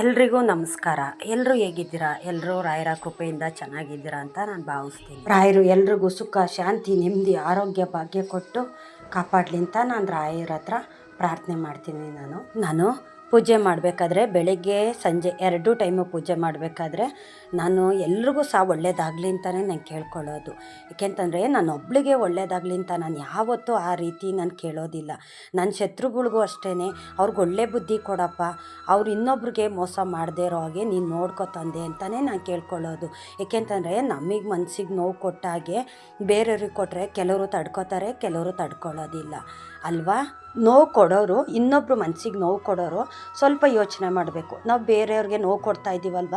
ಎಲ್ರಿಗೂ ನಮಸ್ಕಾರ. ಎಲ್ಲರೂ ಹೇಗಿದ್ದೀರಾ? ಎಲ್ಲರೂ ರಾಯರ ಕೃಪೆಯಿಂದ ಚೆನ್ನಾಗಿದ್ದೀರಾ ಅಂತ ನಾನು ಭಾವಿಸ್ತೀನಿ. ರಾಯರು ಎಲ್ರಿಗೂ ಸುಖ, ಶಾಂತಿ, ನೆಮ್ಮದಿ, ಆರೋಗ್ಯ, ಭಾಗ್ಯ ಕೊಟ್ಟು ಕಾಪಾಡಲಿ ಅಂತ ನಾನು ರಾಯರ ಹತ್ರ ಪ್ರಾರ್ಥನೆ ಮಾಡ್ತೀನಿ ನಾನು. ನಾನು ಪೂಜೆ ಮಾಡಬೇಕಾದ್ರೆ ಬೆಳಗ್ಗೆ ಸಂಜೆ ಎರಡು ಟೈಮು ಪೂಜೆ ಮಾಡಬೇಕಾದ್ರೆ ನಾನು ಎಲ್ರಿಗೂ ಸಹ ಒಳ್ಳೇದಾಗಲಿ ಅಂತಲೇ ನಾನು ಕೇಳ್ಕೊಳ್ಳೋದು. ಏಕೆಂತಂದರೆ ನಾನು ಒಬ್ಳಿಗೆ ಒಳ್ಳೇದಾಗಲಿ ಅಂತ ನಾನು ಯಾವತ್ತೂ ಆ ರೀತಿ ನಾನು ಕೇಳೋದಿಲ್ಲ. ನನ್ನ ಶತ್ರುಗಳಿಗೂ ಅಷ್ಟೇ ಅವ್ರಿಗೆ ಒಳ್ಳೆ ಬುದ್ಧಿ ಕೊಡಪ್ಪ, ಅವ್ರು ಇನ್ನೊಬ್ರಿಗೆ ಮೋಸ ಮಾಡದೇ ಇರೋ ಹಾಗೆ ನೀನು ನೋಡ್ಕೊ ತಂದೆ ಅಂತಲೇ ನಾನು ಕೇಳ್ಕೊಳ್ಳೋದು. ಏಕೆಂತಂದರೆ ನಮಗೆ ಮನಸ್ಸಿಗೆ ನೋವು ಕೊಟ್ಟಾಗೆ ಬೇರೆಯವ್ರಿಗೆ ಕೊಟ್ಟರೆ ಕೆಲವರು ತಡ್ಕೋತಾರೆ, ಕೆಲವರು ತಡ್ಕೊಳ್ಳೋದಿಲ್ಲ. ಅಲ್ವಾ? ನೋವು ಕೊಡೋರು, ಇನ್ನೊಬ್ರು ಮನಸ್ಸಿಗೆ ನೋವು ಕೊಡೋರು ಸ್ವಲ್ಪ ಯೋಚನೆ ಮಾಡಬೇಕು. ನಾವು ಬೇರೆಯವ್ರಿಗೆ ನೋವು ಕೊಡ್ತಾ ಇದ್ದೀವಲ್ವ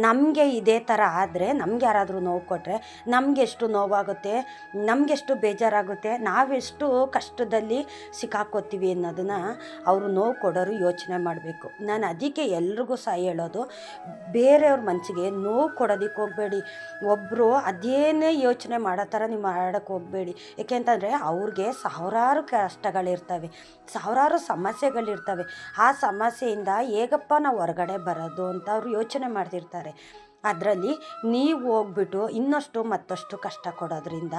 ನಮಗೆ ಇದೇ ಥರ ಆದರೆ ನಮ್ಗೆ ಯಾರಾದರೂ ನೋವು ಕೊಟ್ಟರೆ ನಮಗೆಷ್ಟು ನೋವಾಗುತ್ತೆ ನಮಗೆಷ್ಟು ಬೇಜಾರಾಗುತ್ತೆ, ನಾವೆಷ್ಟು ಕಷ್ಟದಲ್ಲಿ ಸಿಕ್ಕಾಕೋತೀವಿ ಅನ್ನೋದನ್ನು ಅವರು ನೋವು ಕೊಡೋರು ಯೋಚನೆ ಮಾಡಬೇಕು. ನಾನು ಅದಕ್ಕೆ ಎಲ್ರಿಗೂ ಸಹ ಹೇಳೋದು, ಬೇರೆಯವ್ರ ಮನಸ್ಸಿಗೆ ನೋವು ಕೊಡೋದಕ್ಕೆ ಹೋಗಬೇಡಿ. ಒಬ್ಬರು ಅದೇನೇ ಯೋಚನೆ ಮಾಡೋ ಥರ ನೀವು ಮಾಡೋಕ್ಕೆ ಹೋಗಬೇಡಿ. ಏಕೆಂತಂದರೆ ಅವ್ರಿಗೆ ಸಾವಿರಾರು ಕಷ್ಟಗಳಿರ್ತವೆ, ಸಾವಿರಾರು ಸಮಸ್ಯೆಗಳಿರ್ತವೆ. ಆ ಸಮಸ್ಯೆಯಿಂದ ಹೇಗಪ್ಪ ನಾವು ಹೊರಗಡೆ ಬರೋದು ಅಂತ ಅವರು ಯೋಚನೆ ಮಾಡ್ತಿರ್ತಾರೆ. ಅದರಲ್ಲಿ ನೀವು ಹೋಗ್ಬಿಟ್ಟು ಇನ್ನಷ್ಟು ಮತ್ತಷ್ಟು ಕಷ್ಟ ಕೊಡೋದ್ರಿಂದ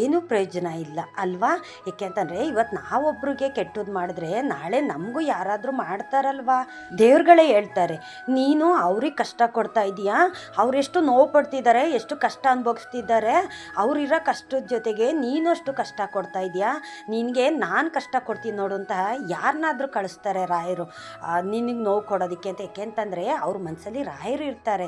ಏನೂ ಪ್ರಯೋಜನ ಇಲ್ಲ, ಅಲ್ವಾ? ಏಕೆಂತಂದರೆ ಇವತ್ತು ನಾವೊಬ್ಬರಿಗೆ ಕೆಟ್ಟದ್ದು ಮಾಡಿದ್ರೆ ನಾಳೆ ನಮಗೂ ಯಾರಾದರೂ ಮಾಡ್ತಾರಲ್ವಾ? ದೇವ್ರುಗಳೇ ಹೇಳ್ತಾರೆ, ನೀನು ಅವ್ರಿಗೆ ಕಷ್ಟ ಕೊಡ್ತಾ ಇದೀಯಾ? ಅವರೆಷ್ಟು ನೋವು ಪಡ್ತಿದ್ದಾರೆ ಎಷ್ಟು ಕಷ್ಟ ಅನುಭವಿಸ್ತಿದ್ದಾರೆ ಅವರಿರೋ ಕಷ್ಟದ ಜೊತೆಗೆ ನೀನು ಅಷ್ಟು ಕಷ್ಟ ಕೊಡ್ತಾ ಇದೀಯಾ? ನಿನಗೆ ನಾನು ಕಷ್ಟ ಕೊಡ್ತೀನಿ ನೋಡು ಯಾರನ್ನಾದ್ರೂ ಕಳಿಸ್ತಾರೆ ರಾಯರು. ನಿನಗೆ ನೋವು ಕೊಡೋದಕ್ಕೆ ಅಂತ, ಏಕೆಂತಂದರೆ ಅವ್ರ ಮನಸ್ಸಲ್ಲಿ ರಾಯರು ಇರ್ತಾರೆ.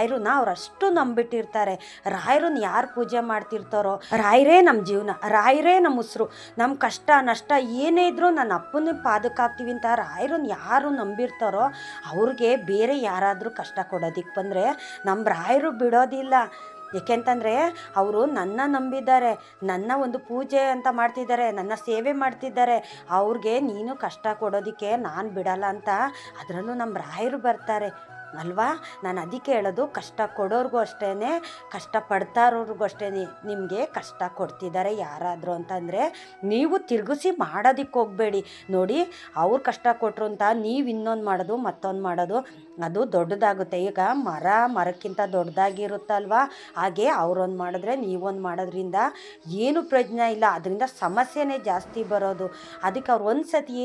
ರಾಯರನ್ನ ಅವ್ರು ಅಷ್ಟು ನಂಬಿಟ್ಟಿರ್ತಾರೆ. ರಾಯರನ್ನ ಯಾರು ಪೂಜೆ ಮಾಡ್ತಿರ್ತಾರೋ, ರಾಯರೇ ನಮ್ಮ ಜೀವನ, ರಾಯರೇ ನಮ್ಮ ಉಸಿರು ನಮ್ಮ ಕಷ್ಟ, ನಷ್ಟ ಏನೇ ಇದ್ರೂ ನನ್ನ ಅಪ್ಪನ ಪಾದಕ್ಕೆ ಅಂತ ರಾಯರನ್ನ ಯಾರು ನಂಬಿರ್ತಾರೋ, ಅವ್ರಿಗೆ ಬೇರೆ ಯಾರಾದರೂ ಕಷ್ಟ ಕೊಡೋದಿಕ್ಕೆ ಬಂದರೆ ನಮ್ಮ ರಾಯರು ಬಿಡೋದಿಲ್ಲ. ಏಕೆಂತಂದರೆ ಅವರು ನನ್ನ ನಂಬಿದ್ದಾರೆ, ನನ್ನ ಒಂದು ಪೂಜೆ ಅಂತ ಮಾಡ್ತಿದ್ದಾರೆ, ನನ್ನ ಸೇವೆ ಮಾಡ್ತಿದ್ದಾರೆ, ಅವ್ರಿಗೆ ನೀನು ಕಷ್ಟ ಕೊಡೋದಕ್ಕೆ ನಾನು ಬಿಡಲ್ಲ ಅಂತ ಅದರಲ್ಲೂ ನಮ್ಮ ರಾಯರು ಬರ್ತಾರೆ. ಅಲ್ವಾ? ನಾನು ಅದಕ್ಕೆ ಹೇಳೋದು ಕಷ್ಟ ಕೊಡೋರ್ಗೂ ಅಷ್ಟೇ ಕಷ್ಟ ಪಡ್ತಾ ಇರೋರ್ಗೂ ಅಷ್ಟೇ ನಿಮಗೆ ಕಷ್ಟ ಕೊಡ್ತಿದ್ದಾರೆ ಯಾರಾದರೂ ಅಂತಂದರೆ ನೀವು ತಿರುಗಿಸಿ ಮಾಡೋದಕ್ಕೆ ಹೋಗಬೇಡಿ. ನೋಡಿ, ಅವ್ರು ಕಷ್ಟ ಕೊಟ್ಟರು ಅಂತ ನೀವು ಇನ್ನೊಂದು ಮಾಡೋದು, ಮತ್ತೊಂದು ಮಾಡೋದು, ಅದು ದೊಡ್ಡದಾಗುತ್ತೆ. ಈಗ ಮರ, ಮರಕ್ಕಿಂತ ದೊಡ್ಡದಾಗಿರುತ್ತಲ್ವಾ? ಹಾಗೆ ಅವ್ರೊಂದು ಮಾಡಿದ್ರೆ ನೀವೊಂದು ಮಾಡೋದ್ರಿಂದ ಏನು ಪ್ರಯೋಜನ ಇಲ್ಲ. ಅದರಿಂದ ಸಮಸ್ಯೆನೇ ಜಾಸ್ತಿ ಬರೋದು. ಅದಕ್ಕೆ ಅವ್ರು ಒಂದು ಸತಿ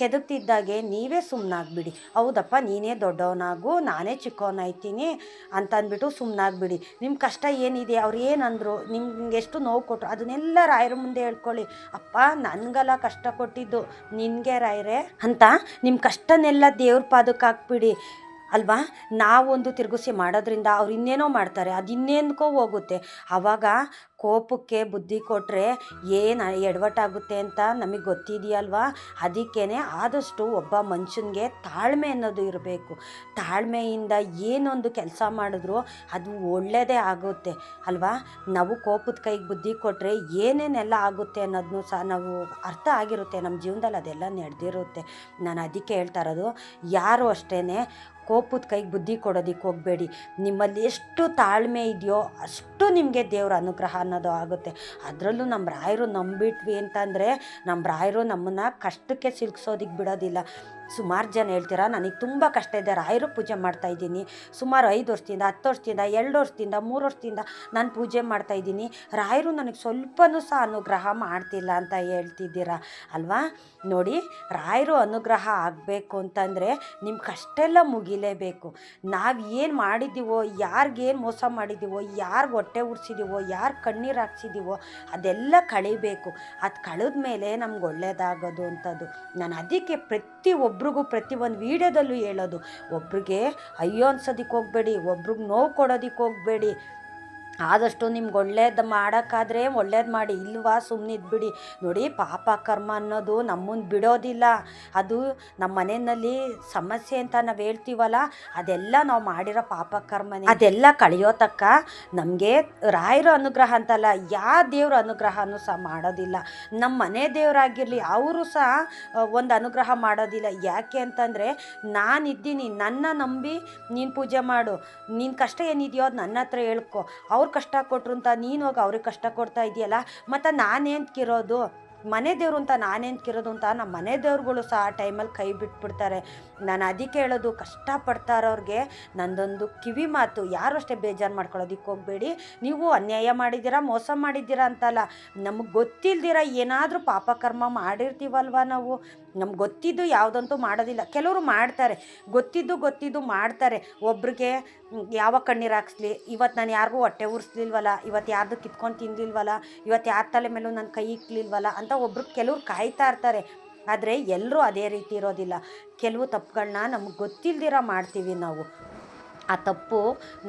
ಕೆದಕ್ತಿದ್ದಾಗೆ ನೀವೇ ಸುಮ್ಮನಾಗ್ಬಿಡಿ ಹೌದಪ್ಪ, ನೀನೇ ದೊಡ್ಡವನಾಗು ನಾನೇ ಚಿಕ್ಕವನಾಯ್ತೀನಿ ಅಂತ ಅಂದ್ಬಿಟ್ಟು ಸುಮ್ಮನಾಗ್ಬಿಡಿ ನಿಮ್ಮ ಕಷ್ಟ ಏನಿದೆ, ಅವ್ರು ಏನಂದರು, ನಿಮ್ಗೆ ಎಷ್ಟು ನೋವು ಕೊಟ್ಟರು ಅದನ್ನೆಲ್ಲ ರಾಯರ ಮುಂದೆ ಹೇಳ್ಕೊಳ್ಳಿ. ಅಪ್ಪ, ನನಗೆಲ್ಲ ಕಷ್ಟ ಕೊಟ್ಟಿದ್ದು ನಿನಗೆ ರಾಯರೇ ಅಂತ ನಿಮ್ಮ ಕಷ್ಟನೆಲ್ಲ ದೇವ್ರ ಪಾದಕ್ಕೆ ಹಾಕ್ಬಿಡಿ. ಅಲ್ವಾ? ನಾವೊಂದು ತಿರುಗಿಸಿ ಮಾಡೋದ್ರಿಂದ ಅವ್ರು ಇನ್ನೇನೋ ಮಾಡ್ತಾರೆ, ಅದು ಇನ್ನೇನಕ್ಕೋ ಹೋಗುತ್ತೆ. ಆವಾಗ ಕೋಪಕ್ಕೆ ಬುದ್ಧಿ ಕೊಟ್ಟರೆ ಏನು ಎಡವಟ್ಟಾಗುತ್ತೆ ಅಂತ ನಮಗೆ ಗೊತ್ತಿದೆಯಲ್ವಾ? ಅದಕ್ಕೇ ಆದಷ್ಟು ಒಬ್ಬ ಮನುಷ್ಯನಿಗೆ ತಾಳ್ಮೆ ಅನ್ನೋದು ಇರಬೇಕು. ತಾಳ್ಮೆಯಿಂದ ಏನೊಂದು ಕೆಲಸ ಮಾಡಿದ್ರು ಅದು ಒಳ್ಳೆಯದೇ ಆಗುತ್ತೆ, ಅಲ್ವಾ? ನಾವು ಕೋಪದ ಕೈಗೆ ಬುದ್ಧಿ ಕೊಟ್ಟರೆ ಏನೇನೆಲ್ಲ ಆಗುತ್ತೆ ಅನ್ನೋದನ್ನು ಸಹ ನಾವು ಅರ್ಥ ಆಗಿರುತ್ತೆ ನಮ್ಮ ಜೀವನದಲ್ಲಿ ಅದೆಲ್ಲ ನಡೆದಿರುತ್ತೆ. ನಾನು ಅದಕ್ಕೆ ಹೇಳ್ತಾ ಇರೋದು, ಯಾರು ಅಷ್ಟೇ ಕೋಪದ ಕೈಗೆ ಬುದ್ಧಿ ಕೊಡೋದಕ್ಕೆ ಹೋಗಬೇಡಿ. ನಿಮ್ಮಲ್ಲಿ ಎಷ್ಟು ತಾಳ್ಮೆ ಇದೆಯೋ ಅಷ್ಟು ನಿಮಗೆ ದೇವರ ಅನುಗ್ರಹ ಅನ್ನೋದು ಆಗುತ್ತೆ. ಅದರಲ್ಲೂ ನಮ್ಮ ರಾಯರು ನಂಬಿಟ್ವಿ ಅಂತಂದರೆ ನಮ್ಮ ರಾಯರು ನಮ್ಮನ್ನು ಕಷ್ಟಕ್ಕೆ ಸಿಲುಕ್ಸೋದಕ್ಕೆ ಬಿಡೋದಿಲ್ಲ. ಸುಮಾರು ಜನ ಹೇಳ್ತೀರಾ? ನನಗೆ ತುಂಬ ಕಷ್ಟ ಇದೆ. ರಾಯರು ಪೂಜೆ ಮಾಡ್ತಾಯಿದ್ದೀನಿ ಸುಮಾರು ಐದು ವರ್ಷದಿಂದ, ಹತ್ತು ವರ್ಷದಿಂದ, ಎರಡು ವರ್ಷದಿಂದ, ಮೂರು ವರ್ಷದಿಂದ ನಾನು ಪೂಜೆ ಮಾಡ್ತಾಯಿದ್ದೀನಿ ರಾಯರು ನನಗೆ ಸ್ವಲ್ಪನೂ ಸಹ ಅನುಗ್ರಹ ಮಾಡ್ತಿಲ್ಲ ಅಂತ ಹೇಳ್ತಿದ್ದೀರಾ? ಅಲ್ವಾ? ನೋಡಿ, ರಾಯರು ಅನುಗ್ರಹ ಆಗಬೇಕು ಅಂತಂದರೆ ನಿಮ್ಮ ಕಷ್ಟ ಎಲ್ಲ ಮುಗಿಲೇಬೇಕು. ನಾವು ಏನು ಮಾಡಿದ್ದೀವೋ ಯಾರಿಗೇನು ಮೋಸ ಮಾಡಿದ್ದೀವೋ ಯಾರು ಹೊಟ್ಟೆ ಉರ್ಸಿದ್ದೀವೋ ಯಾರು ಕಣ್ಣೀರು ಹಾಕ್ಸಿದ್ದೀವೋ ಅದೆಲ್ಲ ಕಳಿಬೇಕು. ಅದು ಕಳೆದ ಮೇಲೆ ನಮ್ಗೆ ಒಳ್ಳೆಯದಾಗೋದು ಅಂಥದ್ದು ನಾನು ಅದಕ್ಕೆ ಪ್ರತಿ ಒಬ್ರಿಗೂ ಒಂದು ವೀಡಿಯೋದಲ್ಲೂ ಹೇಳೋದು ಒಬ್ರಿಗೆ ಅಯ್ಯೋ ಅನ್ಸೋದಕ್ಕೆ ಹೋಗಬೇಡಿ ಒಬ್ರಿಗೆ ನೋವು ಕೊಡೋದಕ್ಕೆ ಹೋಗಬೇಡಿ ಆದಷ್ಟು ನಿಮ್ಗೆ ಒಳ್ಳೇದು ಮಾಡೋಕ್ಕಾದ್ರೆ ಒಳ್ಳೇದು ಮಾಡಿ. ಇಲ್ವಾ ಸುಮ್ಮನೆ ಇದ್ಬಿಡಿ. ನೋಡಿ ಪಾಪ ಕರ್ಮ ಅನ್ನೋದು ನಮ್ಮನ್ನು ಬಿಡೋದಿಲ್ಲ. ಅದು ನಮ್ಮ ಮನೆಯಲ್ಲಿ ಸಮಸ್ಯೆ ಅಂತ ನಾವು ಹೇಳ್ತೀವಲ್ಲ, ಅದೆಲ್ಲ ನಾವು ಮಾಡಿರೋ ಪಾಪ ಕರ್ಮನೇ. ಅದೆಲ್ಲ ಕಳೆಯೋ ತಕ್ಕ ನಮಗೆ ರಾಯರ ಅನುಗ್ರಹ ಅಂತಲ್ಲ ಯಾವ ದೇವ್ರ ಅನುಗ್ರಹನೂ ಸಹ ಮಾಡೋದಿಲ್ಲ. ನಮ್ಮ ಮನೆ ದೇವರಾಗಿರಲಿ, ಅವರು ಸಹ ಒಂದು ಅನುಗ್ರಹ ಮಾಡೋದಿಲ್ಲ. ಯಾಕೆ ಅಂತಂದರೆ, ನಾನಿದ್ದೀನಿ, ನನ್ನ ನಂಬಿ ನೀನು ಪೂಜೆ ಮಾಡು. ನಿನ್ನ ಕಷ್ಟ ಏನಿದೆಯೋ ಅದು ನನ್ನ ಹತ್ರ ಹೇಳ್ಕೊ. ಅವ್ರು ಕಷ್ಟ ಕೊಟ್ಟರು ಅಂತ, ನೀನು ಹೋಗಿ ಅವ್ರಿಗೆ ಕಷ್ಟ ಕೊಡ್ತಾ ಇದೆಯಲ್ಲ, ಮತ್ತು ನಾನೇಂತಕ್ಕಿರೋದು ಮನೆ ದೇವರು ಅಂತ ನಾನೆಂತ್ಕಿರೋದು ಅಂತ ನಮ್ಮ ಮನೆ ದೇವ್ರುಗಳು ಸಹ ಆ ಟೈಮಲ್ಲಿ ಕೈ ಬಿಟ್ಬಿಡ್ತಾರೆ. ನಾನು ಅದಕ್ಕೆ ಹೇಳೋದು ಕಷ್ಟಪಡ್ತಾ ಇರೋರಿಗೆ ನಂದೊಂದು ಕಿವಿ ಮಾತು, ಯಾರು ಅಷ್ಟೇ ಬೇಜಾರು ಮಾಡ್ಕೊಳ್ಳೋದಿಕ್ಕೆ ಹೋಗಬೇಡಿ. ನೀವು ಅನ್ಯಾಯ ಮಾಡಿದ್ದೀರಾ, ಮೋಸ ಮಾಡಿದ್ದೀರಾ ಅಂತಲ್ಲ, ನಮಗೆ ಗೊತ್ತಿಲ್ದಿರ ಏನಾದರೂ ಪಾಪಕರ್ಮ ಮಾಡಿರ್ತೀವಲ್ವ ನಾವು? ನಮ್ಗೆ ಗೊತ್ತಿದ್ದು ಯಾವುದಂತೂ ಮಾಡೋದಿಲ್ಲ. ಕೆಲವರು ಮಾಡ್ತಾರೆ. ಗೊತ್ತಿದ್ದು ಗೊತ್ತಿದ್ದು ಮಾಡ್ತಾರೆ. ಒಬ್ರಿಗೆ ಯಾವ ಕಣ್ಣೀರು ಹಾಕ್ಸ್ಲಿ? ಇವತ್ತು ನಾನು ಯಾರಿಗೂ ಹೊಟ್ಟೆ ಉರಿಸ್ಲಿಲ್ವಲ್ಲ? ಇವತ್ತು ಯಾರ್ದು ಕಿತ್ಕೊಂಡು ತಿಂದಿಲ್ವಲ್ಲ? ಇವತ್ತು ಯಾರ ತಲೆ ಮೇಲೂ ನನ್ನ ಕೈ ಇಕ್ಲಿಲ್ವಲ್ಲ? ಅಂತ ಒಬ್ರು ಕೆಲವ್ರು ಕಾಯ್ತಾ ಇರ್ತಾರೆ. ಆದರೆ ಎಲ್ಲರೂ ಅದೇ ರೀತಿ ಇರೋದಿಲ್ಲ. ಕೆಲವು ತಪ್ಪುಗಳನ್ನ ನಮ್ಗೆ ಗೊತ್ತಿಲ್ದಿರ ಮಾಡ್ತೀವಿ ನಾವು. ಆ ತಪ್ಪು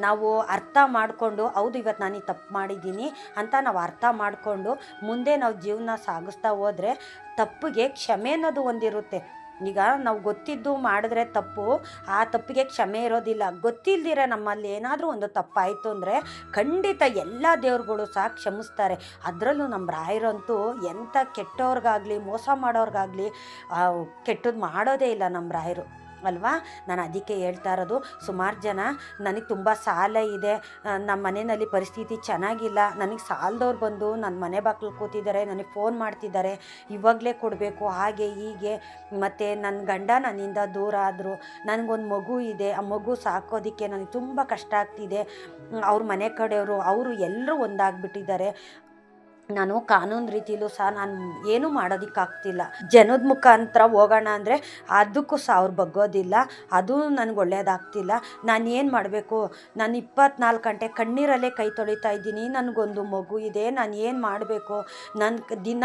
ನಾವು ಅರ್ಥ ಮಾಡಿಕೊಂಡು, ಹೌದು ಇವತ್ತು ನಾನು ಈ ತಪ್ಪು ಮಾಡಿದ್ದೀನಿ ಅಂತ ನಾವು ಅರ್ಥ ಮಾಡಿಕೊಂಡು ಮುಂದೆ ನಾವು ಜೀವನ ಸಾಗಿಸ್ತಾ ಹೋದರೆ ತಪ್ಪಿಗೆ ಕ್ಷಮೆ ಅನ್ನೋದು ಒಂದಿರುತ್ತೆ. ಈಗ ನಾವು ಗೊತ್ತಿದ್ದು ಮಾಡಿದ್ರೆ ತಪ್ಪು, ಆ ತಪ್ಪಿಗೆ ಕ್ಷಮೆ ಇರೋದಿಲ್ಲ. ಗೊತ್ತಿಲ್ದಿರ ನಮ್ಮಲ್ಲಿ ಏನಾದರೂ ಒಂದು ತಪ್ಪಾಯಿತು ಅಂದರೆ ಖಂಡಿತ ಎಲ್ಲ ದೇವ್ರುಗಳು ಸಹ ಕ್ಷಮಿಸ್ತಾರೆ. ಅದರಲ್ಲೂ ನಮ್ಮ ರಾಯರಂತೂ ಎಂಥ ಕೆಟ್ಟವ್ರಿಗಾಗಲಿ, ಮೋಸ ಮಾಡೋರ್ಗಾಗಲಿ ಕೆಟ್ಟದ್ದು ಮಾಡೋದೇ ಇಲ್ಲ ನಮ್ಮ ರಾಯರು. ಅಲ್ವಾ? ನಾನು ಅದಕ್ಕೆ ಹೇಳ್ತಾ ಇರೋದು, ಸುಮಾರು ಜನ ನನಗೆ ತುಂಬ ಸಾಲ ಇದೆ. ನಮ್ಮ ಮನೆಯಲ್ಲಿ ಪರಿಸ್ಥಿತಿ ಚೆನ್ನಾಗಿಲ್ಲ. ನನಗೆ ಸಾಲದವ್ರು ಬಂದು ನನ್ನ ಮನೆ ಬಾಗಿಲು ಕೂತಿದ್ದಾರೆ, ನನಗೆ ಫೋನ್ ಮಾಡ್ತಿದ್ದಾರೆ. ಇವಾಗಲೇ ಕೊಡಬೇಕು, ಹಾಗೆ, ಹೀಗೆ. ಮತ್ತು ನನ್ನ ಗಂಡ ನನ್ನಿಂದ ದೂರ ಆದರು, ನನಗೊಂದು ಮಗು ಇದೆ. ಆ ಮಗು ಸಾಕೋದಕ್ಕೆ ನನಗೆ ತುಂಬ ಕಷ್ಟ ಆಗ್ತಿದೆ. ಅವ್ರ ಮನೆ ಕಡೆಯವರು, ಅವರು ಎಲ್ಲರೂ ಒಂದಾಗ್ಬಿಟ್ಟಿದ್ದಾರೆ. ನಾನು ಕಾನೂನು ರೀತಿಲೂ ಸಹ ನಾನು ಏನು ಮಾಡೋದಕ್ಕಾಗ್ತಿಲ್ಲ. ಜನದ ಮುಖಾಂತರ ಹೋಗೋಣ ಅಂದರೆ ಅದಕ್ಕೂ ಸಹ ಅವ್ರು ಬಗ್ಗೋದಿಲ್ಲ. ಅದು ನನಗೆ ಒಳ್ಳೆಯದಾಗ್ತಿಲ್ಲ ನಾನು ಏನು ಮಾಡಬೇಕು? ನಾನು ಇಪ್ಪತ್ನಾಲ್ಕು ಗಂಟೆ ಕಣ್ಣೀರಲ್ಲೇ ಕೈ ತೊಳಿತಾ ಇದ್ದೀನಿ. ನನಗೊಂದು ಮಗು ಇದೆ. ನಾನು ಏನು ಮಾಡಬೇಕು? ನನ್ನ ದಿನ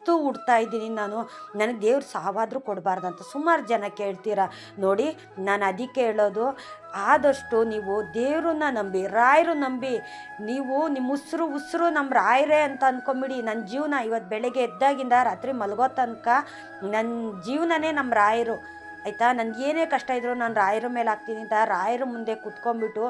ಸತ್ತು ಹುಡ್ತಾ ಇದ್ದೀನಿ ನಾನು. ನನಗೆ ದೇವ್ರು ಸಾವಾದರೂ ಕೊಡಬಾರ್ದಂತ ಸುಮಾರು ಜನ ಕೇಳ್ತೀರ? ನೋಡಿ, ನಾನು ಅದಕ್ಕೆ ಹೇಳೋದು, ಆದಷ್ಟು ನೀವು ದೇವ್ರನ್ನ ನಂಬಿ, ರಾಯರು ನಂಬಿ, ನೀವು ನಿಮ್ಮ ಉಸಿರು ಉಸಿರು ನಮ್ಮ ರಾಯರೇ ಅಂತ ಅಂದ್ಕೊಂಬಿಡಿ ನನ್ನ ಜೀವನ ಇವತ್ತು ಬೆಳಗ್ಗೆ ಎದ್ದಾಗಿಂದ ರಾತ್ರಿ ಮಲಗೋ ತನಕ ನನ್ನ ಜೀವನನೇ ನಮ್ಮ ರಾಯರು. ಆಯಿತಾ? ನನಗೇನೇ ಕಷ್ಟ ಇದ್ದರೂ ನಾನು ರಾಯರ ಮೇಲೆ ಹಾಕ್ತೀನಿ ಅಂತ ರಾಯರ ಮುಂದೆ ಕುತ್ಕೊಂಡ್ಬಿಟ್ಟು,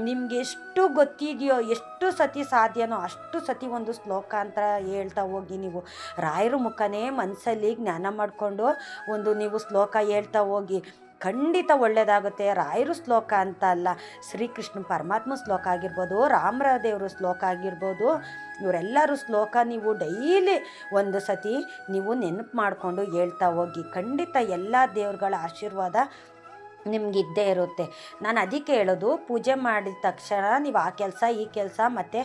ನಿಮ್ಗೆ ಎಷ್ಟು ಗೊತ್ತಿದೆಯೋ, ಎಷ್ಟು ಸತಿ ಸಾಧ್ಯನೋ ಅಷ್ಟು ಸತಿ ಒಂದು ಶ್ಲೋಕ ಅಂತ ಹೇಳ್ತಾ ಹೋಗಿ ನೀವು. ರಾಯರ ಮುಖನೇ ಮನಸ್ಸಲ್ಲಿ ಜ್ಞಾನ ಮಾಡಿಕೊಂಡು ಒಂದು ನೀವು ಶ್ಲೋಕ ಹೇಳ್ತಾ ಹೋಗಿ. ಖಂಡಿತ ಒಳ್ಳೆಯದಾಗುತ್ತೆ ರಾಯರು ಶ್ಲೋಕ ಅಂತ ಅಲ್ಲ, ಶ್ರೀಕೃಷ್ಣ ಪರಮಾತ್ಮ ಶ್ಲೋಕ ಆಗಿರ್ಬೋದು, ರಾಮರ ದೇವರು ಶ್ಲೋಕ ಆಗಿರ್ಬೋದು, ಇವರೆಲ್ಲರೂ ಶ್ಲೋಕ ನೀವು ಡೈಲಿ ಒಂದು ಸತಿ ನೀವು ನೆನಪು ಮಾಡಿಕೊಂಡು ಹೇಳ್ತಾ ಹೋಗಿ. ಖಂಡಿತ ಎಲ್ಲ ದೇವ್ರುಗಳ ಆಶೀರ್ವಾದ ನಿಮಗಿದ್ದೇ ಇರುತ್ತೆ. ನಾನು ಅದಕ್ಕೆ ಹೇಳೋದು, ಪೂಜೆ ಮಾಡಿದ ತಕ್ಷಣ ನೀವು ಆ ಕೆಲಸ, ಈ ಕೆಲಸ ಮತ್ತು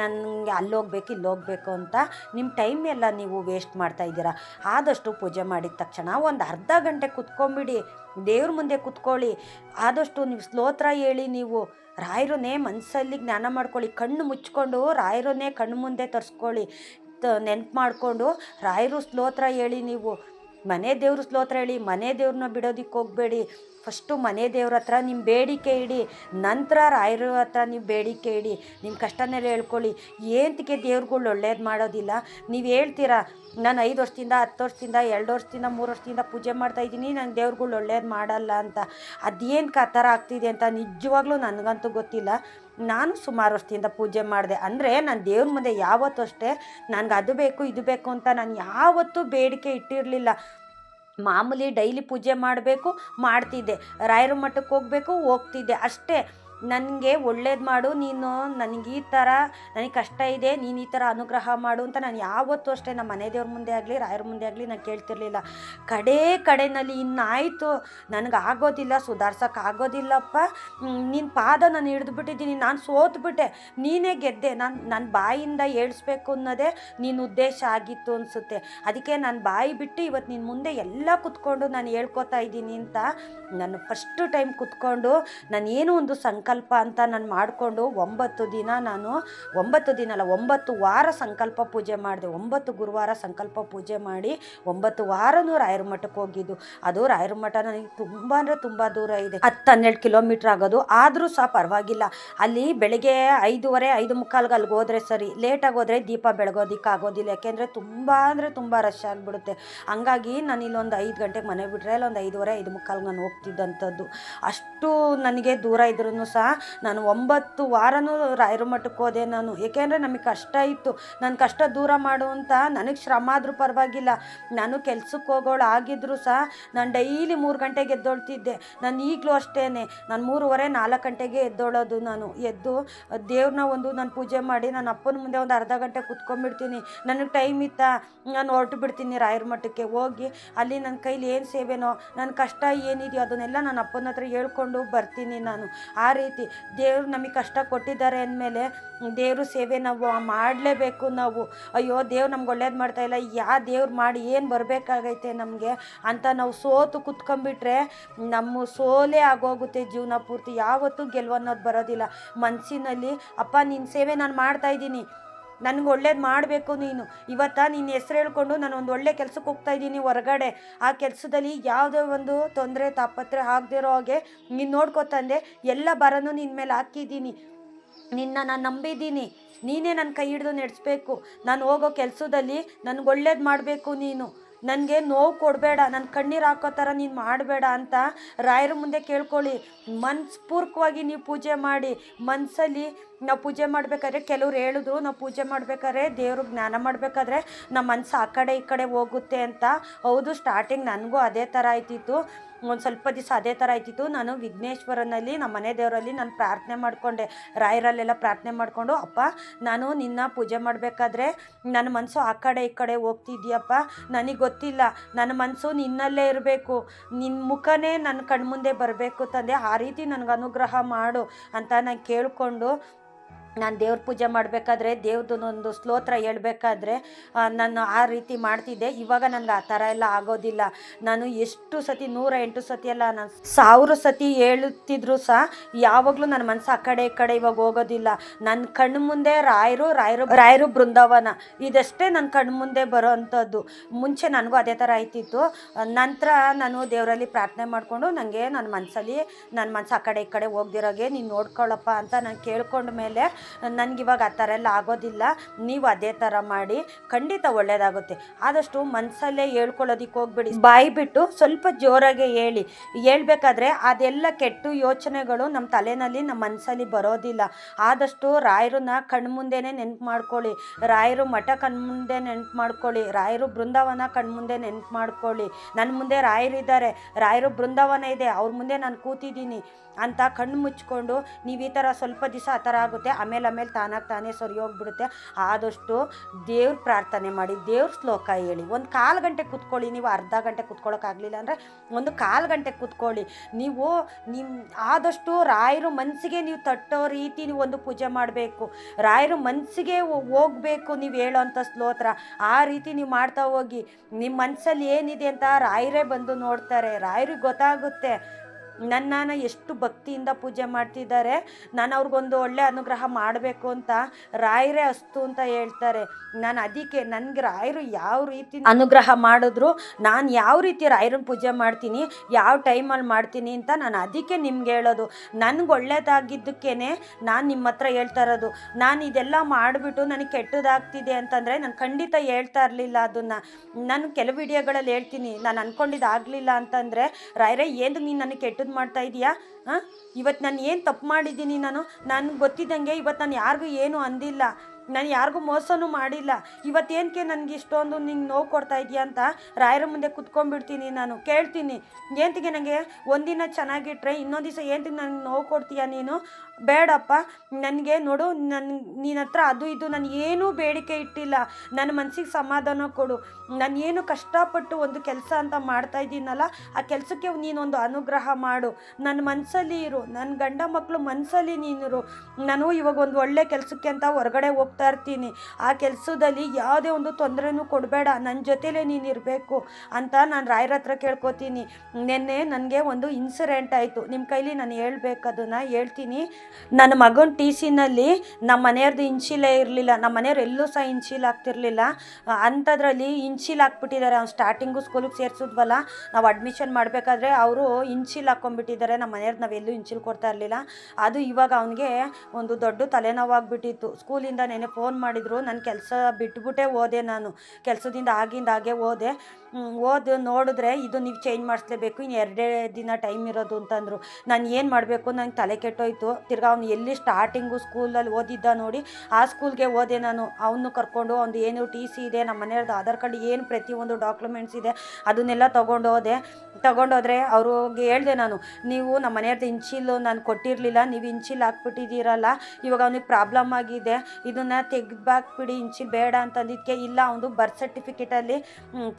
ನನಗೆ ಅಲ್ಲಿ ಹೋಗ್ಬೇಕು ಇಲ್ಲಿ ಹೋಗ್ಬೇಕು ಅಂತ ನಿಮ್ಮ ಟೈಮ್ ಎಲ್ಲ ನೀವು ವೇಸ್ಟ್ ಮಾಡ್ತಾ ಇದ್ದೀರಾ. ಆದಷ್ಟು ಪೂಜೆ ಮಾಡಿದ ತಕ್ಷಣ ಒಂದು ಅರ್ಧ ಗಂಟೆ ಕುತ್ಕೊಂಬಿಡಿ. ದೇವ್ರ ಮುಂದೆ ಕುತ್ಕೊಳ್ಳಿ. ಆದಷ್ಟು ನೀವು ಸ್ಲೋತ್ರ ಹೇಳಿ, ನೀವು ರಾಯರನ್ನೇ ಮನಸ್ಸಲ್ಲಿ ಜ್ಞಾನ ಮಾಡ್ಕೊಳ್ಳಿ. ಕಣ್ಣು ಮುಚ್ಕೊಂಡು ರಾಯರನ್ನೇ ಕಣ್ಣು ಮುಂದೆ ತರಿಸ್ಕೊಳ್ಳಿ. ತ, ನೆನ್ಪು ಮಾಡಿಕೊಂಡು ರಾಯರು ಸ್ಲೋತ್ರ ಹೇಳಿ, ನೀವು ಮನೆ ದೇವ್ರ ಸ್ಲೋತ್ರ ಹೇಳಿ, ಮನೆ ದೇವ್ರನ್ನ ಬಿಡೋದಕ್ಕೆ ಹೋಗಬೇಡಿ. ಫಸ್ಟು ಮನೆ ದೇವ್ರ ಹತ್ರ ನಿಮ್ಮ ಬೇಡಿಕೆ ಇಡಿ, ನಂತರ ರಾಯರ ಹತ್ರ ನೀವು ಬೇಡಿಕೆ ಇಡಿ ನಿಮ್ಮ ಕಷ್ಟನೆಲ್ಲ ಹೇಳ್ಕೊಳ್ಳಿ. ಏಂತಕ್ಕೆ ದೇವ್ರುಗಳು ಒಳ್ಳೇದು ಮಾಡೋದಿಲ್ಲ. ನೀವು ಹೇಳ್ತೀರಾ, ನಾನು ಐದು ವರ್ಷದಿಂದ, ಹತ್ತು ವರ್ಷದಿಂದ, ಎರಡು ವರ್ಷದಿಂದ, ಮೂರು ವರ್ಷದಿಂದ ಪೂಜೆ ಮಾಡ್ತಾ ಇದ್ದೀನಿ, ನಂಗೆ ದೇವ್ರುಗಳು ಒಳ್ಳೇದು ಮಾಡಲ್ಲ ಅಂತ. ಅದೇನು ಆ ಥರ ಆಗ್ತಿದೆ ಅಂತ ನಿಜವಾಗ್ಲೂ ನನಗಂತೂ ಗೊತ್ತಿಲ್ಲ. ನಾನು ಸುಮಾರು ವರ್ಷದಿಂದ ಪೂಜೆ ಮಾಡಿದೆ. ಅಂದರೆ ನಾನು ದೇವ್ರ ಮುಂದೆ ಯಾವತ್ತೂ ಅಷ್ಟೇ ನನಗೆ ಅದು ಬೇಕು, ಇದು ಬೇಕು ಅಂತ ನಾನು ಯಾವತ್ತೂ ಬೇಡಿಕೆ ಇಟ್ಟಿರಲಿಲ್ಲ. ಮಾಮೂಲಿ ಡೈಲಿ ಪೂಜೆ ಮಾಡಬೇಕು ಮಾಡ್ತಿದ್ದೆ. ರಾಯರ ಮಠಕ್ಕೆ ಹೋಗಬೇಕು ಹೋಗ್ತಿದ್ದೆ. ಅಷ್ಟೇ. ನನಗೆ ಒಳ್ಳೇದು ಮಾಡು, ನೀನು ನನಗೆ ಈ ಥರ ನನಗೆ ಕಷ್ಟ ಇದೆ, ನೀನು ಈ ಥರ ಅನುಗ್ರಹ ಮಾಡು ಅಂತ ನಾನು ಯಾವತ್ತೂ ಅಷ್ಟೇ ನಮ್ಮ ಮನೆ ದೇವ್ರ ಮುಂದೆ ಆಗಲಿ, ರಾಯರ ಮುಂದೆ ಆಗಲಿ ನಾನು ಕೇಳ್ತಿರ್ಲಿಲ್ಲ. ಕಡೇ ಕಡೆಯಲ್ಲಿ ಇನ್ನಾಯಿತು, ನನಗೆ ಆಗೋದಿಲ್ಲ, ಸುಧಾರ್ಸೋಕೆ ಆಗೋದಿಲ್ಲಪ್ಪ. ನಿನ್ನ ಪಾದ ನಾನು ಹಿಡಿದ್ಬಿಟ್ಟಿದ್ದೀನಿ ನಾನು ಸೋತ್ಬಿಟ್ಟೆ ನೀನೇ ಗೆದ್ದೆ, ನಾನು ನನ್ನ ಬಾಯಿಂದ ಏಳಿಸ್ಬೇಕು ಅನ್ನೋದೇ ನಿನ್ನ ಉದ್ದೇಶ ಆಗಿತ್ತು ಅನಿಸುತ್ತೆ. ಅದಕ್ಕೆ ನಾನು ಬಾಯಿ ಬಿಟ್ಟು ಇವತ್ತು ನಿನ್ನ ಮುಂದೆ ಎಲ್ಲ ಕುತ್ಕೊಂಡು ನಾನು ಹೇಳ್ಕೊತಾ ಇದ್ದೀನಿ ಅಂತ ನಾನು ಫಸ್ಟು ಟೈಮ್ ಕುತ್ಕೊಂಡು ನಾನು ಏನೋ ಒಂದು ಸಂಕಲ್ಪ ಅಂತ ನಾನು ಮಾಡಿಕೊಂಡು ಒಂಬತ್ತು ದಿನ ನಾನು, ಒಂಬತ್ತು ದಿನ ಅಲ್ಲ, ಒಂಬತ್ತು ವಾರ ಸಂಕಲ್ಪ ಪೂಜೆ ಮಾಡಿದೆ. ಒಂಬತ್ತು ಗುರುವಾರ ಸಂಕಲ್ಪ ಪೂಜೆ ಮಾಡಿ ಒಂಬತ್ತು ವಾರನೂ ರಾಯರ ಮಠಕ್ಕೆ ಹೋಗಿದ್ದು. ಅದು ರಾಯರ ಮಠ ನನಗೆ ತುಂಬ ಅಂದರೆ ತುಂಬ ದೂರ ಇದೆ. ಹತ್ತು ಹನ್ನೆರಡು ಕಿಲೋಮೀಟ್ರ್ ಆಗೋದು. ಆದರೂ ಸಹ ಪರವಾಗಿಲ್ಲ. ಅಲ್ಲಿ ಬೆಳಗ್ಗೆ ಐದೂವರೆ, ಐದು ಮುಕ್ಕಾಲ್ಗೆ ಅಲ್ಲಿಗೆ ಹೋದರೆ ಸರಿ. ಲೇಟಾಗಿ ಹೋದರೆ ದೀಪ ಬೆಳಗೋದಿಕ್ಕೆ ಆಗೋದಿಲ್ಲ. ಯಾಕೆಂದರೆ ತುಂಬ ಅಂದರೆ ತುಂಬ ರಶ್ ಆಗಿಬಿಡುತ್ತೆ. ಹಂಗಾಗಿ ನಾನು ಇಲ್ಲೊಂದು ಐದು ಗಂಟೆಗೆ ಮನೆ ಬಿಟ್ಟರೆ ಅಲ್ಲೊಂದು ಐದೂವರೆ, ಐದು ಮುಕ್ಕಾಲ್ಗೆ ನಾನು ಹೋಗ್ತಿದ್ದಂಥದ್ದು ಅಷ್ಟು ನನಗೆ ದೂರ ಇದ್ರೂ ಸಹ ನಾನು ಒಂಬತ್ತು ವಾರನೂ ರಾಯರ ಮಠಕ್ಕೆ ಹೋದೆ ನಾನು. ಏಕೆಂದರೆ ನಮಗೆ ಕಷ್ಟ ಇತ್ತು. ನನ್ನ ಕಷ್ಟ ದೂರ ಮಾಡುವಂಥ ನನಗೆ ಶ್ರಮ ಆದರೂ ಪರವಾಗಿಲ್ಲ. ನಾನು ಕೆಲ್ಸಕ್ಕೆ ಹೋಗೋಳು ಆಗಿದ್ರು ಸಹ ನಾನು ಡೈಲಿ ಮೂರು ಗಂಟೆಗೆ ಎದ್ದೊಳ್ತಿದ್ದೆ. ನಾನು ಈಗಲೂ ಅಷ್ಟೇ ನಾನು ಮೂರುವರೆ ನಾಲ್ಕು ಗಂಟೆಗೆ ಎದ್ದೊಳೋದು ನಾನು. ಎದ್ದು ದೇವ್ರನ್ನ ಒಂದು ನಾನು ಪೂಜೆ ಮಾಡಿ ನನ್ನ ಅಪ್ಪನ ಮುಂದೆ ಒಂದು ಅರ್ಧ ಗಂಟೆ ಕುತ್ಕೊಂಡ್ಬಿಡ್ತೀನಿ. ನನಗೆ ಟೈಮ್ ಇತ್ತಾ. ನಾನು ಹೊರಟು ಬಿಡ್ತೀನಿ ರಾಯರ ಮಠಕ್ಕೆ. ಹೋಗಿ ಅಲ್ಲಿ ನನ್ನ ಕೈಲಿ ಏನು ಸೇವೆನೋ ನನ್ನ ಕಷ್ಟ ಏನಿದೆಯೋ ಅದನ್ನೆಲ್ಲ ನನ್ನ ಅಪ್ಪನ ಹತ್ರ ಹೇಳ್ಕೊಂಡು ಬರ್ತೀನಿ ನಾನು. ಆ ರೀತಿ ದೇವ್ರು ನಮಗೆ ಕಷ್ಟ ಕೊಟ್ಟಿದ್ದಾರೆ ಅಂದಮೇಲೆ ದೇವ್ರ ಸೇವೆ ನಾವು ಮಾಡಲೇಬೇಕು ನಾವು. ಅಯ್ಯೋ, ದೇವ್ರು ನಮ್ಗೆ ಒಳ್ಳೇದು ಮಾಡ್ತಾ ಇಲ್ಲ. ಯಾ ದೇವ್ರು ಮಾಡಿ ಏನು ಬರಬೇಕಾಗೈತೆ ನಮಗೆ ಅಂತ ನಾವು ಸೋತು ಕುತ್ಕೊಂಡ್ಬಿಟ್ರೆ ನಮ್ಮ ಸೋಲೇ ಆಗೋಗುತ್ತೆ ಜೀವನ ಪೂರ್ತಿ. ಯಾವತ್ತೂ ಗೆಲುವನ್ನೋದು ಬರೋದಿಲ್ಲ. ಮನಸ್ಸಿನಲ್ಲಿ ಅಪ್ಪ ನಿನ್ನ ಸೇವೆ ನಾನು ಮಾಡ್ತಾ ಇದ್ದೀನಿ. ನನಗೆ ಒಳ್ಳೇದು ಮಾಡಬೇಕು ನೀನು. ಇವತ್ತ ನಿನ್ನ ಹೆಸ್ರು ಹೇಳ್ಕೊಂಡು ನಾನು ಒಂದು ಒಳ್ಳೆ ಕೆಲಸಕ್ಕೆ ಹೋಗ್ತಾ ಇದ್ದೀನಿ ಹೊರಗಡೆ. ಆ ಕೆಲಸದಲ್ಲಿ ಯಾವುದೇ ಒಂದು ತೊಂದರೆ ತಾಪತ್ರೆ ಆಗದಿರೋ ಹಾಗೆ ನೀನು ನೋಡ್ಕೊತಂದೆ ಎಲ್ಲ ಬರನು ನಿನ್ನ ಮೇಲೆ ಹಾಕಿದ್ದೀನಿ. ನಿನ್ನ ನಾನು ನಂಬಿದ್ದೀನಿ. ನೀನೇ ನನ್ನ ಕೈ ಹಿಡಿದು ನಡೆಸ್ಬೇಕು. ನಾನು ಹೋಗೋ ಕೆಲಸದಲ್ಲಿ ನನಗೆ ಒಳ್ಳೇದು ಮಾಡಬೇಕು ನೀನು. ನನಗೆ ನೋವು ಕೊಡಬೇಡ ನನ್ನ ಕಣ್ಣೀರು ಹಾಕೋ ಥರ ನೀನು ಮಾಡಬೇಡ ಅಂತ ರಾಯರ ಮುಂದೆ ಕೇಳ್ಕೊಳ್ಳಿ. ಮನಸ್ಪೂರ್ವಕವಾಗಿ ನೀವು ಪೂಜೆ ಮಾಡಿ. ಮನಸ್ಸಲ್ಲಿ ನಾವು ಪೂಜೆ ಮಾಡಬೇಕಾದ್ರೆ ಕೆಲವ್ರು ಹೇಳಿದ್ರು, ನಾವು ಪೂಜೆ ಮಾಡಬೇಕಾದ್ರೆ ದೇವ್ರಿಗೆ ಜ್ಞಾನ ಮಾಡಬೇಕಾದ್ರೆ ನಮ್ಮ ಮನಸ್ಸು ಆ ಕಡೆ ಈ ಕಡೆ ಹೋಗುತ್ತೆ ಅಂತ. ಹೌದು ಸ್ಟಾರ್ಟಿಂಗ್ ನನಗೂ ಅದೇ ಥರ ಆಯ್ತಿತ್ತು. ಒಂದು ಸ್ವಲ್ಪ ದಿವಸ ಅದೇ ಥರ ಆಯ್ತಿತ್ತು. ನಾನು ವಿಘ್ನೇಶ್ವರನಲ್ಲಿ ನಮ್ಮ ಮನೆ ದೇವರಲ್ಲಿ ನಾನು ಪ್ರಾರ್ಥನೆ ಮಾಡಿಕೊಂಡೆ. ರಾಯರಲ್ಲೆಲ್ಲ ಪ್ರಾರ್ಥನೆ ಮಾಡಿಕೊಂಡು, ಅಪ್ಪ, ನಾನು ನಿನ್ನ ಪೂಜೆ ಮಾಡಬೇಕಾದ್ರೆ ನನ್ನ ಮನಸ್ಸು ಆ ಕಡೆ ಈ ಕಡೆ ಹೋಗ್ತಿದ್ಯಪ್ಪ. ನನಗೆ ಗೊತ್ತಿಲ್ಲ. ನನ್ನ ಮನಸ್ಸು ನಿನ್ನಲ್ಲೇ ಇರಬೇಕು. ನಿನ್ನ ಮುಖನೇ ನನ್ನ ಕಣ್ಮುಂದೆ ಬರಬೇಕು ತಂದೆ. ಆ ರೀತಿ ನನಗೆ ಅನುಗ್ರಹ ಮಾಡು ಅಂತ ನಾನು ಕೇಳಿಕೊಂಡು ನಾನು ದೇವ್ರ ಪೂಜೆ ಮಾಡಬೇಕಾದ್ರೆ ದೇವ್ರದೊಂದು ಸ್ತೋತ್ರ ಹೇಳಬೇಕಾದ್ರೆ ನಾನು ಆ ರೀತಿ ಮಾಡ್ತಿದ್ದೆ. ಇವಾಗ ನನಗೆ ಆ ಥರ ಎಲ್ಲ ಆಗೋದಿಲ್ಲ. ನಾನು ಎಷ್ಟು ಸತಿ, ನೂರ ಎಂಟು ಸತಿ ಎಲ್ಲ ನಾನು ಸಾವಿರ ಸತಿ ಹೇಳುತ್ತಿದ್ರು ಸಹ ಯಾವಾಗಲೂ ನನ್ನ ಮನಸ್ಸು ಆ ಕಡೆ ಈ ಕಡೆ ಇವಾಗ ಹೋಗೋದಿಲ್ಲ. ನನ್ನ ಕಣ್ಣು ಮುಂದೆ ರಾಯರು ರಾಯರು ರಾಯರು ಬೃಂದಾವನ. ಇದಷ್ಟೇ ನನ್ನ ಕಣ್ಣು ಮುಂದೆ ಬರೋ ಅಂಥದ್ದು. ಮುಂಚೆ ನನಗೂ ಅದೇ ಥರ ಆಯ್ತಿತ್ತು. ನಂತರ ನಾನು ದೇವರಲ್ಲಿ ಪ್ರಾರ್ಥನೆ ಮಾಡಿಕೊಂಡು ನನಗೆ ನನ್ನ ಮನಸ್ಸಲ್ಲಿ ನನ್ನ ಮನಸ್ಸು ಆ ಕಡೆ ಈ ಕಡೆ ಹೋಗ್ದಿರೋಗೆ ನೀನು ನೋಡ್ಕೊಳ್ಳಪ್ಪ ಅಂತ ನಾನು ಕೇಳ್ಕೊಂಡ ಮೇಲೆ ನನಗಿವಾಗ ಆ ಥರ ಎಲ್ಲ ಆಗೋದಿಲ್ಲ. ನೀವು ಅದೇ ಥರ ಮಾಡಿ, ಖಂಡಿತ ಒಳ್ಳೇದಾಗುತ್ತೆ. ಆದಷ್ಟು ಮನಸ್ಸಲ್ಲೇ ಹೇಳ್ಕೊಳ್ಳೋದಿಕ್ಕೆ ಹೋಗ್ಬಿಡಿ. ಬಾಯಿ ಬಿಟ್ಟು ಸ್ವಲ್ಪ ಜೋರಾಗೆ ಹೇಳಿ. ಹೇಳ್ಬೇಕಾದ್ರೆ ಅದೆಲ್ಲ ಕೆಟ್ಟು ಯೋಚನೆಗಳು ನಮ್ಮ ತಲೆನಲ್ಲಿ, ನಮ್ಮ ಮನಸ್ಸಲ್ಲಿ ಬರೋದಿಲ್ಲ. ಆದಷ್ಟು ರಾಯರನ್ನ ಕಣ್ಮುಂದೆನೇ ನೆನಪು ಮಾಡ್ಕೊಳ್ಳಿ. ರಾಯರು ಮಠ ಕಣ್ಮುಂದೆ ನೆನ್ಪು ಮಾಡ್ಕೊಳ್ಳಿ. ರಾಯರು ಬೃಂದಾವನ ಕಣ್ಮುಂದೆ ನೆನಪು ಮಾಡ್ಕೊಳ್ಳಿ. ನನ್ನ ಮುಂದೆ ರಾಯರಿದ್ದಾರೆ ರಾಯರು ಬೃಂದಾವನ ಇದೆ. ಅವ್ರ ಮುಂದೆ ನಾನು ಕೂತಿದ್ದೀನಿ ಅಂತ ಕಣ್ಣು ಮುಚ್ಕೊಂಡು, ನೀವು ಈ ಥರ ಸ್ವಲ್ಪ ದಿವಸ ಆ ಥರ ಆಗುತ್ತೆ. ಆಮೇಲೆ ಆಮೇಲೆ ತಾನಾಗಿ ತಾನೇ ಸರಿ ಹೋಗ್ಬಿಡುತ್ತೆ ಆದಷ್ಟು ದೇವ್ರ ಪ್ರಾರ್ಥನೆ ಮಾಡಿ, ದೇವ್ರ ಶ್ಲೋಕ ಹೇಳಿ. ಒಂದು ಕಾಲು ಗಂಟೆ ಕೂತ್ಕೊಳ್ಳಿ, ನೀವು ಅರ್ಧ ಗಂಟೆ ಕೂತ್ಕೊಳ್ಳೋಕ್ಕಾಗಲಿಲ್ಲ ಅಂದರೆ ಒಂದು ಕಾಲು ಗಂಟೆ ಕೂತ್ಕೊಳ್ಳಿ. ನೀವು ನಿಮ್ಮ ಆದಷ್ಟು ರಾಯರು ಮನಸ್ಸಿಗೆ ನೀವು ತಟ್ಟೋ ರೀತಿ ನೀವು ಒಂದು ಪೂಜೆ ಮಾಡಬೇಕು. ರಾಯರು ಮನಸ್ಸಿಗೆ ಹೋಗಬೇಕು ನೀವು ಹೇಳೋಂಥ ಸ್ಲೋತ್ರ ಆ ರೀತಿ ನೀವು ಮಾಡ್ತಾ ಹೋಗಿ. ನಿಮ್ಮ ಮನಸ್ಸಲ್ಲಿ ಏನಿದೆ ಅಂತ ರಾಯರೇ ಬಂದು ನೋಡ್ತಾರೆ. ರಾಯರಿಗೆ ಗೊತ್ತಾಗುತ್ತೆ. ನನ್ನನ್ನು ಎಷ್ಟು ಭಕ್ತಿಯಿಂದ ಪೂಜೆ ಮಾಡ್ತಿದ್ದಾರೆ. ನಾನು ಅವ್ರಿಗೊಂದು ಒಳ್ಳೆ ಅನುಗ್ರಹ ಮಾಡಬೇಕು ಅಂತ ರಾಯರೇ ಅಸ್ತು ಅಂತ ಹೇಳ್ತಾರೆ. ನಾನು ಅದಕ್ಕೆ ನನಗೆ ರಾಯರು ಯಾವ ರೀತಿ ಅನುಗ್ರಹ ಮಾಡಿದ್ರು, ನಾನು ಯಾವ ರೀತಿ ರಾಯರನ್ನ ಪೂಜೆ ಮಾಡ್ತೀನಿ, ಯಾವ ಟೈಮಲ್ಲಿ ಮಾಡ್ತೀನಿ ಅಂತ ನಾನು ಅದಕ್ಕೆ ನಿಮ್ಗೆ ಹೇಳೋದು. ನನಗೆ ಒಳ್ಳೇದಾಗಿದ್ದಕ್ಕೇ ನಾನು ನಿಮ್ಮ ಹತ್ರ ಹೇಳ್ತಾ ಇರೋದು. ನಾನು ಇದೆಲ್ಲ ಮಾಡಿಬಿಟ್ಟು ನನಗೆ ಕೆಟ್ಟದಾಗ್ತಿದೆ ಅಂತಂದರೆ ನಾನು ಖಂಡಿತ ಹೇಳ್ತಾ ಇರಲಿಲ್ಲ ಅದನ್ನು. ನಾನು ಕೆಲವು ವಿಡಿಯೋಗಳಲ್ಲಿ ಹೇಳ್ತೀನಿ, ನಾನು ಅಂದ್ಕೊಂಡಿದ್ದಾಗಲಿಲ್ಲ ಅಂತಂದರೆ, ರಾಯರೇ, ಏನು ನೀನು ನನಗೆ ಕೆಟ್ಟದ್ದು ಮಾಡ್ತಾ ಇದೀಯಾ? ಇವತ್ತು ನಾನು ಏನು ತಪ್ಪು ಮಾಡಿದ್ದೀನಿ ನಾನು? ನನಗೆ ಗೊತ್ತಿದ್ದಂಗೆ ಇವತ್ತು ನಾನು ಯಾರಿಗೂ ಏನೂ ಅಂದಿಲ್ಲ. ನಾನು ಯಾರಿಗೂ ಮೋಸನೂ ಮಾಡಿಲ್ಲ. ಇವತ್ತೇನಕ್ಕೆ ನನಗೆ ಇಷ್ಟೊಂದು ನಿಂಗೆ ನೋವು ಕೊಡ್ತಾ ಇದೆಯಾ ಅಂತ ರಾಯರ ಮುಂದೆ ಕುತ್ಕೊಂಡ್ಬಿಡ್ತೀನಿ ನಾನು. ಕೇಳ್ತೀನಿ. ಏಂತಿಗೆ ನನಗೆ ಒಂದಿನ ಚೆನ್ನಾಗಿಟ್ರೆ ಇನ್ನೊಂದು ದಿವಸ ಏಂತಿಗೆ ನನಗೆ ನೋವು ಕೊಡ್ತೀಯಾ ನೀನು? ಬೇಡಪ್ಪ. ನನಗೆ ನೋಡು ನನ್ನ ನಿನ್ನ ಹತ್ರ ಅದು ಇದು, ನಾನು ಏನೂ ಬೇಡಿಕೆ ಇಟ್ಟಿಲ್ಲ. ನನ್ನ ಮನಸ್ಸಿಗೆ ಸಮಾಧಾನ ಕೊಡು. ನಾನು ಏನು ಕಷ್ಟಪಟ್ಟು ಒಂದು ಕೆಲಸ ಅಂತ ಮಾಡ್ತಾ ಇದ್ದೀನಲ್ಲ ಆ ಕೆಲಸಕ್ಕೆ ನೀನೊಂದು ಅನುಗ್ರಹ ಮಾಡು. ನನ್ನ ಮನಸ್ಸಲ್ಲಿ ಇರು. ನನ್ನ ಗಂಡ ಮಕ್ಕಳು ಮನಸ್ಸಲ್ಲಿ ನೀನಿರು. ನಾನು ಇವಾಗ ಒಂದು ಒಳ್ಳೆ ಕೆಲಸಕ್ಕೆ ಅಂತ ಹೊರಗಡೆ ಹೋಗ್ತಾ ಇರ್ತೀನಿ. ಆ ಕೆಲಸದಲ್ಲಿ ಯಾವುದೇ ಒಂದು ತೊಂದರೆನೂ ಕೊಡಬೇಡ. ನನ್ನ ಜೊತೆಲೇ ನೀನು ಇರಬೇಕು ಅಂತ ನಾನು ರಾಯರ ಹತ್ರ ಕೇಳ್ಕೊತೀನಿ. ನಿನ್ನೆ ನನಗೆ ಒಂದು ಇನ್ಸಿಡೆಂಟ್ ಆಯಿತು. ನಿಮ್ಮ ಕೈಲಿ ನಾನು ಹೇಳ್ಬೇಕು ಅದನ್ನು ಹೇಳ್ತೀನಿ. ನನ್ನ ಮಗನ ಟಿ ಸಿನಲ್ಲಿ ನಮ್ಮ ಮನೆಯವ್ರದ್ದು ಇಂಚಿಲೇ ಇರಲಿಲ್ಲ. ನಮ್ಮ ಮನೆಯವ್ರು ಎಲ್ಲೂ ಸಹ ಇಂಚಿಲ್ ಆಗ್ತಿರ್ಲಿಲ್ಲ. ಅಂಥದ್ರಲ್ಲಿ ಇಂಚಿಲ್ ಹಾಕ್ಬಿಟ್ಟಿದ್ದಾರೆ ಅವ್ನು ಸ್ಟಾರ್ಟಿಂಗು ಸ್ಕೂಲಿಗೆ ಸೇರಿಸಿದ್ವಲ್ಲ. ನಾವು ಅಡ್ಮಿಷನ್ ಮಾಡಬೇಕಾದ್ರೆ ಅವರು ಇಂಚಿಲ್ ಹಾಕ್ಕೊಂಡ್ಬಿಟ್ಟಿದ್ದಾರೆ ನಮ್ಮ ಮನೆಯವ್ರು ನಾವೆಲ್ಲೂ ಇಂಚಿಲ್ ಕೊಡ್ತಾ ಇರಲಿಲ್ಲ. ಅದು ಇವಾಗ ಅವನಿಗೆ ಒಂದು ದೊಡ್ಡ ತಲೆನೋವಾಗ್ಬಿಟ್ಟಿತ್ತು. ಸ್ಕೂಲಿಂದ ನೆನೆ ಫೋನ್ ಮಾಡಿದರು ನನ್ನ ಕೆಲಸ ಬಿಟ್ಬಿಟ್ಟೆ ಓದೆ ನಾನು. ಕೆಲಸದಿಂದ ಆಗಿಂದ ಹಾಗೆ ಓದೆ ಓದು ನೋಡಿದ್ರೆ ಇದು ನೀವು ಚೇಂಜ್ ಮಾಡಿಸ್ಲೇಬೇಕು ಇನ್ನು ಎರಡೇ ದಿನ ಟೈಮ್ ಇರೋದು ಅಂತಂದರು. ನಾನು ಏನು ಮಾಡಬೇಕು? ನಂಗೆ ತಲೆ ಕೆಟ್ಟೋಯ್ತು. ತಿರ್ಗಿ ಅವ್ನು ಎಲ್ಲಿ ಸ್ಟಾರ್ಟಿಂಗು ಸ್ಕೂಲಲ್ಲಿ ಓದಿದ್ದ ನೋಡಿ, ಆ ಸ್ಕೂಲ್ಗೆ ಓದೆ ನಾನು. ಅವನು ಕರ್ಕೊಂಡು ಅವ್ನು ಏನು ಟಿ ಸಿ ಇದೆ ನಮ್ಮ ಮನೆಯವ್ರದ್ದು ಆಧಾರ್ ಕಾರ್ಡ್ ಏನು ಪ್ರತಿಯೊಂದು ಡಾಕ್ಯುಮೆಂಟ್ಸ್ ಇದೆ, ಅದನ್ನೆಲ್ಲ ತೊಗೊಂಡು ಹೋದೆ. ತಗೊಂಡೋದ್ರೆ ಅವ್ರಿಗೆ ಹೇಳಿದೆ ನಾನು, ನೀವು ನಮ್ಮ ಮನೆಯವ್ರದ್ದು ಇಂಚಿಲ್ಲು ನಾನು ಕೊಟ್ಟಿರಲಿಲ್ಲ, ನೀವು ಇಂಚಿಲ್ ಹಾಕ್ಬಿಟ್ಟಿದ್ದೀರಲ್ಲ, ಇವಾಗ ಅವ್ನಿಗೆ ಪ್ರಾಬ್ಲಮ್ ಆಗಿದೆ. ಇದನ್ನು ತೆಗ್ದಾಕ್ಬಿಡಿ ಇಂಚಿಲ್ ಬೇಡ ಅಂತಂದಿದ್ದಕ್ಕೆ ಇಲ್ಲ ಅವನು ಬರ್ತ್ ಸರ್ಟಿಫಿಕೇಟಲ್ಲಿ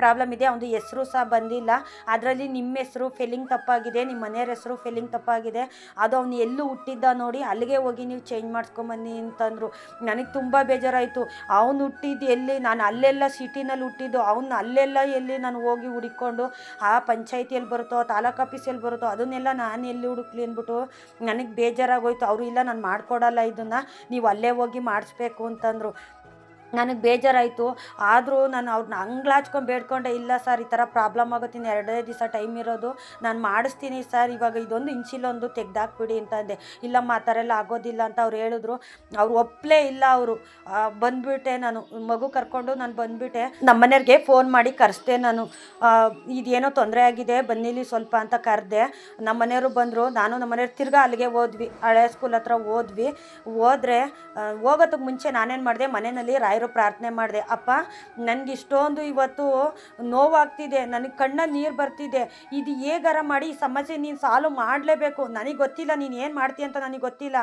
ಪ್ರಾಬ್ಲಮ್ ಇದೆ ಅವನು ಹೆಸರು ಸಹ ಬಂದಿಲ್ಲ. ಅದರಲ್ಲಿ ನಿಮ್ಮ ಹೆಸರು ಫಿಲ್ಲಿಂಗ್ ತಪ್ಪಾಗಿದೆ ನಿಮ್ಮ ಮನೆಯವ್ರ ಹೆಸರು ಫಿಲ್ಲಿಂಗ್ ತಪ್ಪಾಗಿದೆ. ಅದು ಅವನು ಎಲ್ಲೂ ಹುಟ್ಟಿದ್ದ ನೋಡಿ ಅಲ್ಲಿಗೆ ಹೋಗಿ ನೀವು ಚೇಂಜ್ ಮಾಡಿಸ್ಕೊಂಬನ್ನಿ ಅಂತಂದರು. ನನಗೆ ತುಂಬ ಬೇಜಾರಾಯಿತು. ಅವನು ಹುಟ್ಟಿದ್ದು ಎಲ್ಲಿ, ನಾನು ಅಲ್ಲೆಲ್ಲ ಸಿಟಿನಲ್ಲಿ ಹುಟ್ಟಿದ್ದು, ಅವನು ಅಲ್ಲೆಲ್ಲ ಎಲ್ಲಿ ನಾನು ಹೋಗಿ ಹುಡುಕೊಂಡು, ಆ ಪಂಚಾಯತಿಯಲ್ಲಿ ಬರುತ್ತೋ, ತಾಲೂಕು ಆಫೀಸಲ್ಲಿ ಬರುತ್ತೋ, ಅದನ್ನೆಲ್ಲ ನಾನು ಎಲ್ಲಿ ಹುಡುಕ್ಲಿ ಅಂದ್ಬಿಟ್ಟು, ನನಗೆ ಬೇಜಾರಾಗೋಯ್ತು. ಅವರು ಇಲ್ಲ, ನಾನು ಮಾಡಿಕೊಡಲ್ಲ ಇದನ್ನು, ನೀವು ಅಲ್ಲೇ ಹೋಗಿ ಮಾಡಿಸ್ಬೇಕು. ಅಂತಂದರು ನನಗೆ ಬೇಜಾರಾಯಿತು. ಆದರೂ ನಾನು ಅವ್ರನ್ನ ಅಂಗ್ಲಾಚ್ಕೊಂಡು ಬೇಡ್ಕೊಂಡೆ, ಇಲ್ಲ ಸರ್, ಈ ಥರ ಪ್ರಾಬ್ಲಮ್ ಆಗುತ್ತೆ ಎರಡೇ ದಿವಸ ಟೈಮ್ ಇರೋದು, ನಾನು ಮಾಡಿಸ್ತೀನಿ ಸರ್, ಇವಾಗ ಇದೊಂದು ಇಂಚಿಲೊಂದು ತೆಗ್ದಾಕ್ಬಿಡಿ ಅಂತಂದೆ ಇಲ್ಲಮ್ಮ, ಆ ಥರ ಎಲ್ಲ ಆಗೋದಿಲ್ಲ ಅಂತ ಅವ್ರು ಹೇಳಿದ್ರು. ಅವ್ರು ಒಪ್ಪಲೇ ಇಲ್ಲ ಅವರು. ಬಂದ್ಬಿಟ್ಟೆ ನಾನು, ಮಗು ಕರ್ಕೊಂಡು ನಾನು ಬಂದ್ಬಿಟ್ಟೆ. ನಮ್ಮ ಮನೆಯವ್ರಿಗೆ ಫೋನ್ ಮಾಡಿ ಕರೆಸ್ದೆ ನಾನು. ಇದೇನೋ ತೊಂದರೆ ಆಗಿದೆ, ಬನ್ನಿಲಿ ಸ್ವಲ್ಪ ಅಂತ ಕರೆದೆ. ನಮ್ಮ ಮನೆಯವರು ಬಂದರು, ನಾನು ನಮ್ಮ ಮನೆಯವ್ರು ತಿರ್ಗಾ ಅಲ್ಲಿಗೆ ಹೋದ್ವಿ, ಹಳೆ ಸ್ಕೂಲ್ ಹತ್ರ ಹೋದ್ವಿ. ಹೋದರೆ ಹೋಗೋದಕ್ಕೆ ಮುಂಚೆ ನಾನೇನು ಮಾಡಿದೆ, ಮನೆಯಲ್ಲಿ ರಾಯರು ಪ್ರಾರ್ಥನೆ ಮಾಡಿದೆ, ಅಪ್ಪ ನನಗೆ ಇಷ್ಟೊಂದು ಇವತ್ತು ನೋವಾಗ್ತಿದೆ, ನನಗೆ ಕಣ್ಣಲ್ಲಿ ನೀರು ಬರ್ತಿದೆ, ಇದು ಹೇಗಾರ ಮಾಡಿ ಸಮಸ್ಯೆ ನೀನು ಸಾಲ್ವ್ ಮಾಡಲೇಬೇಕು? ನನಗೆ ಗೊತ್ತಿಲ್ಲ, ನೀನು ಏನು ಮಾಡ್ತೀಯ ಅಂತ ನನಗೆ ಗೊತ್ತಿಲ್ಲ.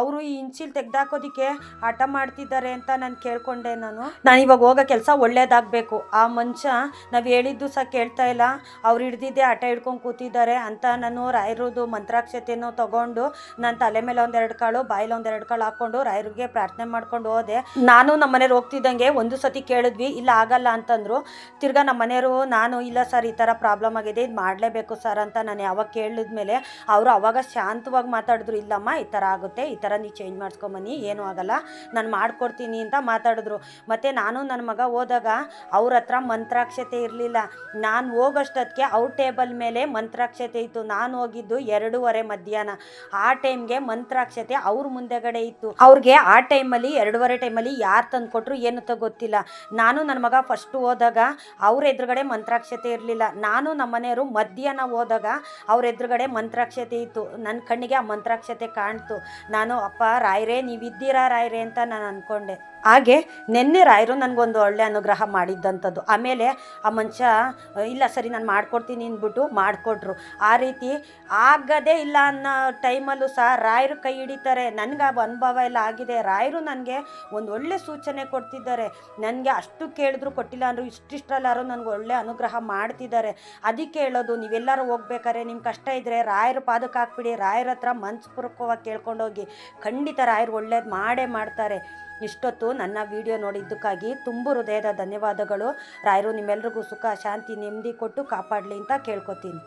ಅವರು ಈ ಇಂಚಿಲ್ ತೆಗ್ದಾಕೋದಕ್ಕೆ ಹಠ ಮಾಡ್ತಿದ್ದಾರೆ ಅಂತ ನಾನು ಕೇಳ್ಕೊಂಡೆ ನಾನು. ನಾನು ಇವಾಗ ಹೋಗೋ ಕೆಲಸ ಒಳ್ಳೇದಾಗಬೇಕು. ಆ ಮನುಷ್ಯ ನಾವು ಹೇಳಿದ್ದು ಸಹ ಕೇಳ್ತಾ ಇಲ್ಲ. ಅವ್ರು ಹಿಡ್ದಿದ್ದೆ ಹಠ ಹಿಡ್ಕೊಂಡು ಕೂತಿದ್ದಾರೆ ಅಂತ ನಾನು ರಾಯರದು ಮಂತ್ರಾಕ್ಷತೆಯನ್ನು ತಗೊಂಡು ನನ್ನ ತಲೆ ಮೇಲೆ ಒಂದೆರಡು ಕಾಳು, ಬಾಯಲ್ಲಿ ಒಂದೆರಡು ಕಾಳು ಹಾಕ್ಕೊಂಡು ರಾಯರಿಗೆ ಪ್ರಾರ್ಥನೆ ಮಾಡ್ಕೊಂಡು ಹೋದೆ. ನಾನು ನಮ್ಮ ಮನೆಯವ್ರು ಹೋಗ್ತಿದ್ದಂಗೆ ಒಂದು ಸತಿ ಕೇಳಿದ್ವಿ, ಇಲ್ಲ ಆಗಲ್ಲ ಅಂತಂದ್ರು. ತಿರ್ಗಾ ನಮ್ಮ ಮನೆಯವರು, ನಾನು ಇಲ್ಲ ಸರ್, ಈ ಥರ ಪ್ರಾಬ್ಲಮ್ ಆಗಿದೆ, ಇದು ಮಾಡಲೇಬೇಕು ಸರ್ ಅಂತ ನಾನು ಯಾವಾಗ ಕೇಳಿದ್ಮೇಲೆ ಅವರು ಅವಾಗ ಶಾಂತವಾಗಿ ಮಾತಾಡಿದ್ರು, ಇಲ್ಲಮ್ಮ, ಈ ಥರ ಆಗುತ್ತೆ, ಈ ಥರ ನೀವು ಚೇಂಜ್ ಮಾಡ್ಸ್ಕೊಂಬನ್ನಿ, ಏನೂ ಆಗಲ್ಲ, ನಾನು ಮಾಡ್ಕೊಡ್ತೀನಿ ಅಂತ ಮಾತಾಡಿದ್ರು. ಮತ್ತು ನಾನು ನನ್ನ ಮಗ ಹೋದಾಗ ಅವ್ರ ಹತ್ರ ಮಂತ್ರಾಕ್ಷತೆ ಇರಲಿಲ್ಲ. ನಾನು ಹೋಗೋಷ್ಟೊತ್ತಿಗೆ ಅವ್ರ ಟೇಬಲ್ ಮೇಲೆ ಮಂತ್ರಾಕ್ಷತೆ ಇತ್ತು. ನಾನು ಹೋಗಿದ್ದು ಎರಡೂವರೆ ಮಧ್ಯಾಹ್ನ. ಆ ಟೈಮ್ಗೆ ಮಂತ್ರಾಕ್ಷತೆ ಅವ್ರ ಮುಂದೆಗಡೆ ಇತ್ತು. ಅವ್ರಿಗೆ ಆ ಟೈಮಲ್ಲಿ, ಎರಡೂವರೆ ಟೈಮಲ್ಲಿ ಯಾರು ತಂದು ಕೊಟ್ಟರು ಏನು ಅಂತ ಗೊತ್ತಿಲ್ಲ. ನಾನು ನನ್ನ ಮಗ ಫಸ್ಟು ಹೋದಾಗ ಅವ್ರ ಎದುರುಗಡೆ ಮಂತ್ರಾಕ್ಷತೆ ಇರಲಿಲ್ಲ. ನಾನು ನಮ್ಮ ಮನೆಯವರು ಮಧ್ಯಾಹ್ನ ಹೋದಾಗ ಅವ್ರ ಎದುರುಗಡೆ ಮಂತ್ರಾಕ್ಷತೆ ಇತ್ತು. ನನ್ನ ಕಣ್ಣಿಗೆ ಆ ಮಂತ್ರಾಕ್ಷತೆ ಕಾಣ್ತು. ನಾನು, ಅಪ್ಪ, ರಾಯರೇ, ನೀವಿದ್ದೀರಾ ರಾಯರೇ? ಅಂತ ನಾನು ಅಂದ್ಕೊಂಡೆ ಹಾಗೆ ನಿನ್ನೆ ರಾಯರು ನನಗೊಂದು ಒಳ್ಳೆ ಅನುಗ್ರಹ ಮಾಡಿದ್ದಂಥದ್ದು. ಆಮೇಲೆ ಆ ಮನುಷ್ಯ ಇಲ್ಲ ಸರಿ ನಾನು ಮಾಡ್ಕೊಡ್ತೀನಿ ಅಂದ್ಬಿಟ್ಟು ಮಾಡಿಕೊಟ್ರು. ಆ ರೀತಿ ಆಗದೇ ಇಲ್ಲ ಅನ್ನೋ ಟೈಮಲ್ಲೂ ಸಹ ರಾಯರು ಕೈ ಹಿಡಿತಾರೆ. ನನಗೆ ಆ ಅನುಭವ ಎಲ್ಲ ಆಗಿದೆ. ರಾಯರು ನನಗೆ ಒಂದು ಒಳ್ಳೆ ಸೂಚನೆ ಕೊಡ್ತಿದ್ದಾರೆ. ನನಗೆ ಅಷ್ಟು ಕೇಳಿದ್ರು ಕೊಟ್ಟಿಲ್ಲ ಅಂದರು ಇಷ್ಟಿಷ್ಟಲ್ಲಾರು ನನಗೆ ಒಳ್ಳೆ ಅನುಗ್ರಹ ಮಾಡ್ತಿದ್ದಾರೆ. ಅದಕ್ಕೆ ಹೇಳೋದು, ನೀವೆಲ್ಲರೂ ಹೋಗ್ಬೇಕಾರೆ ನಿಮ್ಮ ಕಷ್ಟ ಇದ್ದರೆ ರಾಯರ ಪಾದಕ್ಕೆ ಹಾಕ್ಬಿಡಿ. ರಾಯರ ಹತ್ರ ಮನಸ್ಪೂರ್ವಕವಾಗಿ ಕೇಳ್ಕೊಂಡೋಗಿ. ಖಂಡಿತ ರಾಯರು ಒಳ್ಳೇದು ಮಾಡೇ ಮಾಡ್ತಾರೆ. ಇಷ್ಟೊತ್ತು ನನ್ನ ವಿಡಿಯೋ ನೋಡಿದ್ದಕ್ಕಾಗಿ ತುಂಬ ಹೃದಯದ ಧನ್ಯವಾದಗಳು. ರಾಯರು, ನಿಮ್ಮೆಲ್ರಿಗೂ ಸುಖ, ಶಾಂತಿ, ನೆಮ್ಮದಿ ಕೊಟ್ಟು ಕಾಪಾಡಲಿ ಅಂತ ಕೇಳ್ಕೊತೀನಿ.